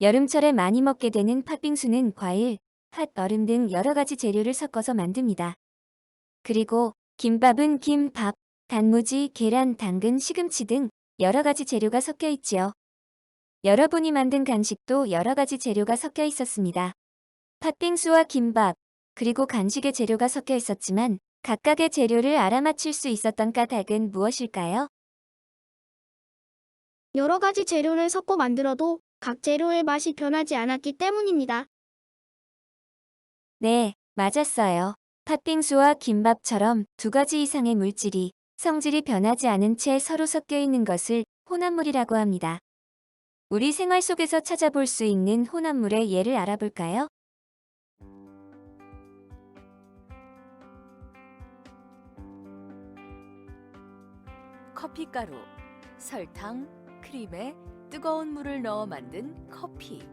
여름철에 많이 먹게 되는 팥빙수는 과일, 팥, 얼음 등 여러 가지 재료를 섞어서 만듭니다. 그리고 김밥은 김, 밥, 단무지, 계란, 당근, 시금치 등 여러 가지 재료가 섞여 있지요. 여러분이 만든 간식도 여러 가지 재료가 섞여 있었습니다. 팥빙수와 김밥, 그리고 간식의 재료가 섞여 있었지만 각각의 재료를 알아맞힐 수 있었던 까닭은 무엇일까요? 여러 가지 재료를 섞어 만들어도 각 재료의 맛이 변하지 않았기 때문입니다. 네, 맞았어요. 팥빙수와 김밥처럼 두 가지 이상의 물질이 성질이 변하지 않은 채 서로 섞여 있는 것을 혼합물이라고 합니다. 우리 생활 속에서 찾아볼 수 있는 혼합물의 예를 알아볼까요? 커피가루, 설탕, 크림에 뜨거운 물을 넣어 만든 커피.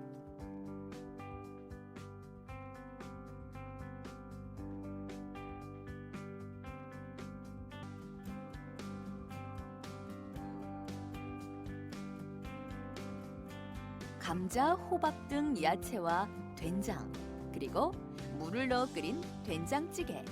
감자, 호박 등 야채와 된장, 그리고 물을 넣어 끓인 된장찌개.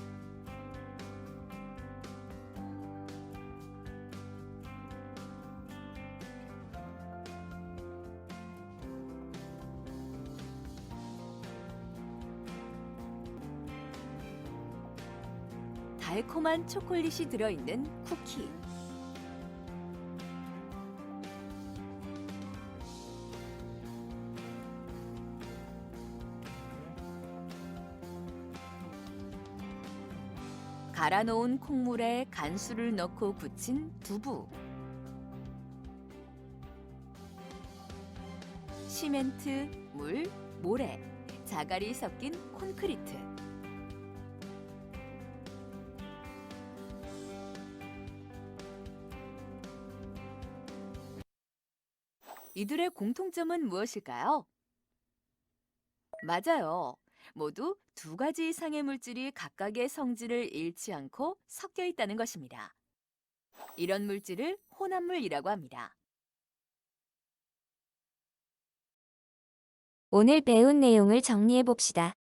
달콤한 초콜릿이 들어있는 쿠키. 갈아 놓은 콩물에 간수를 넣고 부친 두부. 시멘트, 물, 모래, 자갈이 섞인 콘크리트. 이들의 공통점은 무엇일까요? 맞아요. 모두 두 가지 이상의 물질이 각각의 성질을 잃지 않고 섞여 있다는 것입니다. 이런 물질을 혼합물이라고 합니다. 오늘 배운 내용을 정리해 봅시다.